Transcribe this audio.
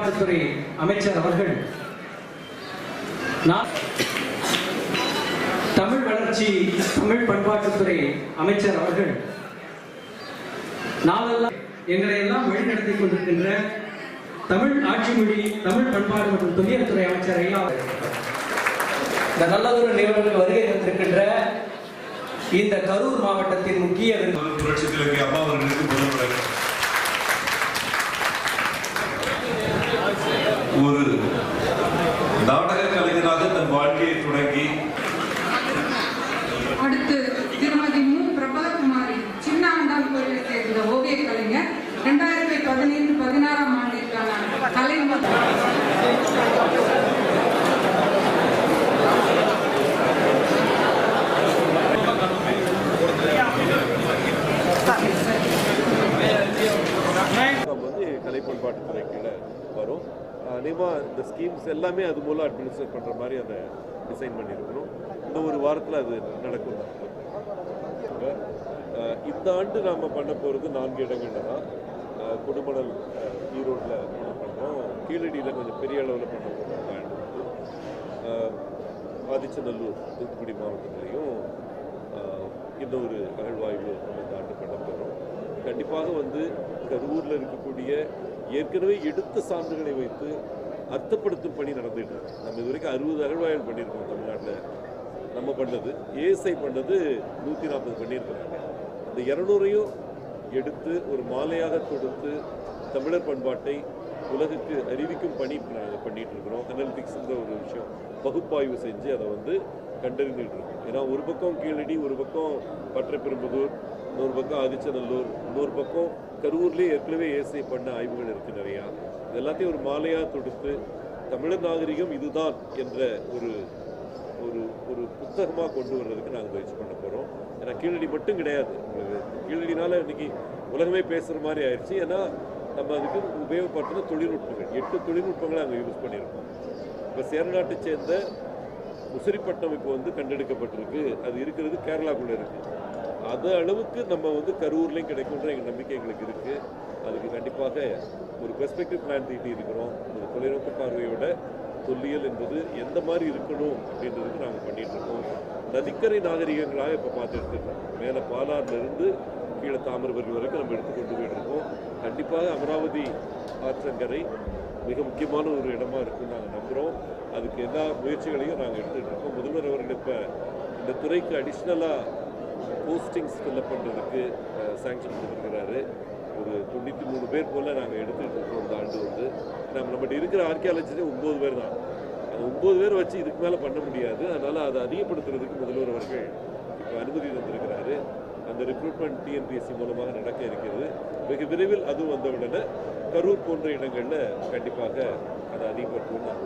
பண்பாட்டுத்துறை அமைச்சர் அவர்கள் தமிழ் வளர்ச்சி தமிழ் பண்பாட்டுத்துறை அமைச்சர் அவர்கள் நாளெல்லாம் எங்களை எல்லாம் வழிநடத்தி கொண்டிருக்கின்ற தமிழ் ஆட்சி மொழி தமிழ் பண்பாடு மற்றும் தொழில்துறை அமைச்சர் ஐயா இந்த நல்லதொரு நிறுவனங்கள் வருகை தந்திருக்கின்ற இந்த கரூர் மாவட்டத்தின் முக்கிய விருது புரட்சி தலைவி அம்மா அவர்களுக்கு முதல் தொடங்கி அடுத்து திருமதி மு. பிரபலகுமாரி சின்ன கோயிலை சேர்ந்த ஓவிய கலைஞர் ரெண்டாயிரத்தி பதினைந்து பதினாறாம் ஆண்டிற்கான கலை கலை பண்பாட்டுத்துறை கீழே வரும். அதேமாக இந்த ஸ்கீம்ஸ் எல்லாமே அது மூலம் அட்மினிஸ்ட்ரேட் பண்ணுற மாதிரி அதை டிசைன் பண்ணியிருக்கிறோம் இந்த ஒரு வாரத்தில் அது நடக்கும். இந்த ஆண்டு நாம் பண்ண போகிறது நான்கு இடங்கள்ல தான். கொடுமணல் ஈரோட்டில் பண்ணுறோம் கீழடியில் கொஞ்சம் பெரிய அளவில் பண்ண போகிறோம் அந்த ஆண்டு வந்து ஆதிச்சநல்லூர் தூத்துக்குடி மாவட்டத்திலையும் இன்னொரு இந்த ஒரு அகழ்வாய்வு நம்ம இந்த ஆண்டு பண்ண போகிறோம் கண்டிப்பாக வந்து கரூரில் இருக்கக்கூடிய ஏற்கனவே எடுத்த சான்றுகளை வைத்து அர்த்தப்படுத்தும் பணி நடந்துட்டு இருக்கு. நம்ம இது வரைக்கும் அறுபது அகழ்வாய்வு பண்ணியிருக்கோம் தமிழ்நாட்டில். நம்ம பண்ணது ஏஎஸ்ஐ பண்ணது நூற்றி நாற்பது பண்ணியிருக்கிறாங்க. அந்த இரநூறையும் எடுத்து ஒரு மாலையாக கொடுத்து தமிழர் பண்பாட்டை உலகுக்கு அறிவிக்கும் பணி நாங்கள் பண்ணிட்டு இருக்கிறோம். ஒரு விஷயம். பகுப்பாய்வு செஞ்சு அதை வந்து கண்டறிந்துகிட்டு இருக்கோம். ஏன்னா ஒரு பக்கம் கீழடி ஒரு பக்கம் பற்றப்பெரும்புதூர் இன்னொரு பக்கம் ஆதிச்சநல்லூர் இன்னொரு பக்கம் கரூர்லேயே ஏற்கனவே ஏசை பண்ண ஆய்வுகள் இருக்குது நிறையா. எல்லாத்தையும் ஒரு மாலையாக தொடுத்து தமிழர் நாகரிகம் இதுதான் என்ற ஒரு ஒரு ஒரு புத்தகமாக கொண்டு வர்றதுக்கு நாங்கள் முயற்சி பண்ண போகிறோம் ஏன்னா கீழடி மட்டும் கிடையாது. உங்களுக்கு கீழடினால இன்னைக்கு உலகமே பேசுகிற மாதிரி ஆயிடுச்சு. ஏன்னா நம்ம அதுக்கு உபயோகப்படுத்தின தொழில்நுட்பங்கள். எட்டு தொழில்நுட்பங்களை அங்கே யூஸ் பண்ணியிருக்கோம். இப்போ சேரநாட்டை சேர்ந்த முசிறிப்பட்டம் இப்போ வந்து கண்டெடுக்கப்பட்டிருக்கு. அது இருக்கிறது கேரளாக்குள்ளே இருக்குது அது அளவுக்கு நம்ம வந்து கரூர்லேயும் கிடைக்குன்ற எங்கள் நம்பிக்கை எங்களுக்கு இருக்குது அதுக்கு கண்டிப்பாக ஒரு பெர்ஸ்பெக்டிவ் பிளான் தீட்டி இருக்கிறோம். ஒரு தொலைநோக்கு பார்வையோட தொல்லியல் என்பது எந்த மாதிரி இருக்கணும் அப்படின்றதுக்கு நாங்கள் பண்ணிகிட்ருக்கோம் இருக்கோம். நதிக்கரை நாகரிகங்களாக இப்போ பார்த்துட்டு மேலே பாலாறுலேருந்து கீழே தாமிரபரணி வரைக்கும் நம்ம எடுத்து கொண்டு போயிட்டுருக்கோம் கண்டிப்பாக அமராவதி ஆற்றங்கரை மிக முக்கியமான ஒரு இடமா இருக்குன்னு நாங்கள் நம்புகிறோம் அதுக்கு எல்லா முயற்சிகளையும் நாங்கள் எடுத்துகிட்டு இருக்கோம். முதல்வர் அவர்கள் இப்போ இந்த துறைக்கு அடிஷ்னலாக போஸ்டிங்ஸ் ஃபில்அப் பண்ணுறதுக்கு சாங்ஷன் கொடுத்துருக்கிறாரு ஒரு தொண்ணூற்றி மூணு பேர் போல் நாங்கள் எடுத்துகிட்டு இருக்கோம் இந்த ஆண்டு வந்து. நம்ம நம்மகிட்ட இருக்கிற ஆர்கியாலஜிலே ஒம்பது பேர் தான். அந்த ஒம்பது பேர் வச்சு இதுக்கு மேலே பண்ண முடியாது. அதனால் அதை அதிகப்படுத்துறதுக்கு முதல்வர் அவர்கள் இப்போ அனுமதி தந்திருக்கிறாரு. அந்த ரெக்ரூட்மெண்ட் டிஎன்பிஎஸ்சி மூலமாக நடக்க இருக்கிறது. வெகு விரைவில் அதுவும் வந்தவுடனே கரூர் போன்ற இடங்களில் கண்டிப்பாக அதை அதிகப்படுத்துவோம் நான்